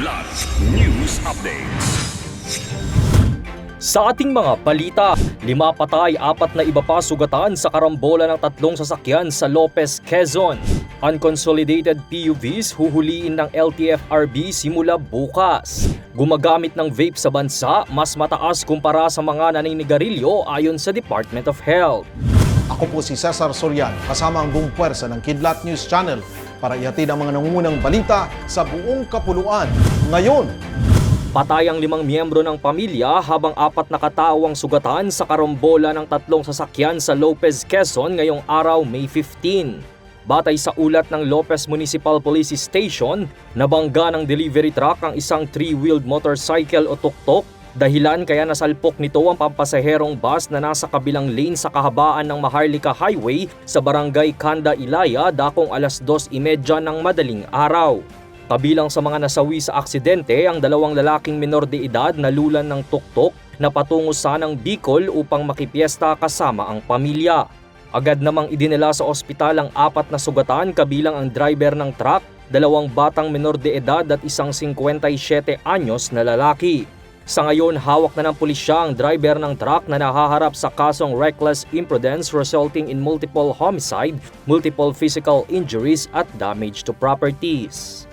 Kidlat News Updates. Sa ating mga balita, lima patay, apat na iba pa sugatan sa karambola ng tatlong sasakyan sa Lopez, Quezon. Unconsolidated PUVs huhuliin ng LTFRB simula bukas. Gumagamit ng vape sa bansa, mas mataas kumpara sa mga naninigarilyo ayon sa Department of Health. Ako po si Cesar Soriano, kasama ang buong puwersa ng Kidlat News Channel para ihatid ang mga nangungunang balita sa buong kapuluan. Ngayon, Patay ang limang miyembro ng pamilya habang apat na katao ang sugatan sa karambola ng tatlong sasakyan sa Lopez, Quezon ngayong araw May 15. Batay sa ulat ng Lopez Municipal Police Station, nabangga ng delivery truck ang isang three-wheeled motorcycle o tuktok dahilan kaya nasalpok nito ang pampasaherong bus na nasa kabilang lane sa kahabaan ng Maharlika Highway sa barangay Kanda Ilaya dakong alas 2.30 ng madaling araw. Kabilang sa mga nasawi sa aksidente ang dalawang lalaking minor de edad na lulan ng tuktok na patungo sanang Bicol upang makipiesta kasama ang pamilya. Agad namang idinala sa ospital ang apat na sugatan kabilang ang driver ng truck, dalawang batang minor de edad at isang 57 anyos na lalaki. Sa ngayon, hawak na ng pulisya ang driver ng truck na nahaharap sa kasong reckless imprudence resulting in multiple homicide, multiple physical injuries at damage to properties.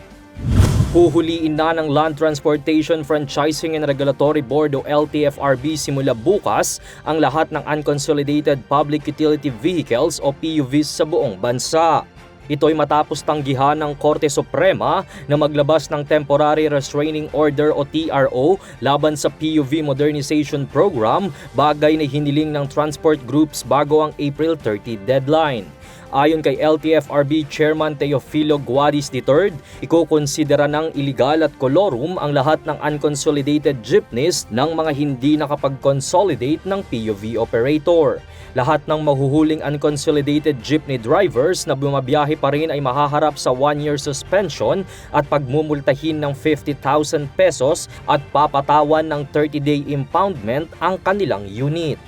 Huhuliin na ng Land Transportation Franchising and Regulatory Board o LTFRB simula bukas ang lahat ng unconsolidated public utility vehicles o PUVs sa buong bansa. Ito'y matapos tanggihan ng Korte Suprema na maglabas ng Temporary Restraining Order o TRO laban sa PUV Modernization Program, bagay na hiniling ng transport groups bago ang April 30 deadline. Ayon kay LTFRB Chairman Teofilo Guadis III, ikukonsidera ng iligal at kolorum ang lahat ng unconsolidated jeepneys ng mga hindi nakapag-consolidate ng PUV operator. Lahat ng mahuhuling unconsolidated jeepney drivers na bumabiyahe pa rin ay mahaharap sa one-year suspension at pagmumultahin ng 50,000 pesos at papatawan ng 30-day impoundment ang kanilang unit.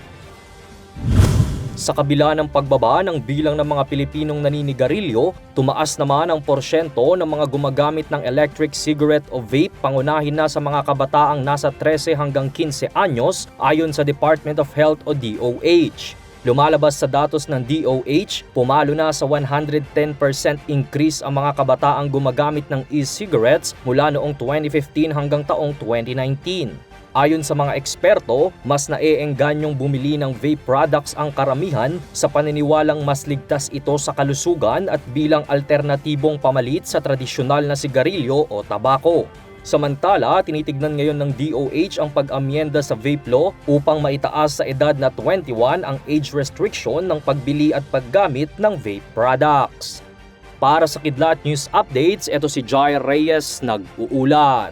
Sa kabila ng pagbaba ng bilang ng mga Pilipinong naninigarilyo, tumaas naman ang porsyento ng mga gumagamit ng electric cigarette o vape pangunahin na sa mga kabataang nasa 13 hanggang 15 anyos ayon sa Department of Health o DOH. Lumalabas sa datos ng DOH, pumalo na sa 110% increase ang mga kabataang gumagamit ng e-cigarettes mula noong 2015 hanggang taong 2019. Ayon sa mga eksperto, mas naeenganyong bumili ng vape products ang karamihan sa paniniwalang mas ligtas ito sa kalusugan at bilang alternatibong pamalit sa tradisyonal na sigarilyo o tabako. Samantala, tinitignan ngayon ng DOH ang pag-amyenda sa vape law upang maitaas sa edad na 21 ang age restriction ng pagbili at paggamit ng vape products. Para sa Kidlat News Updates, ito si Jai Reyes nag-uulat.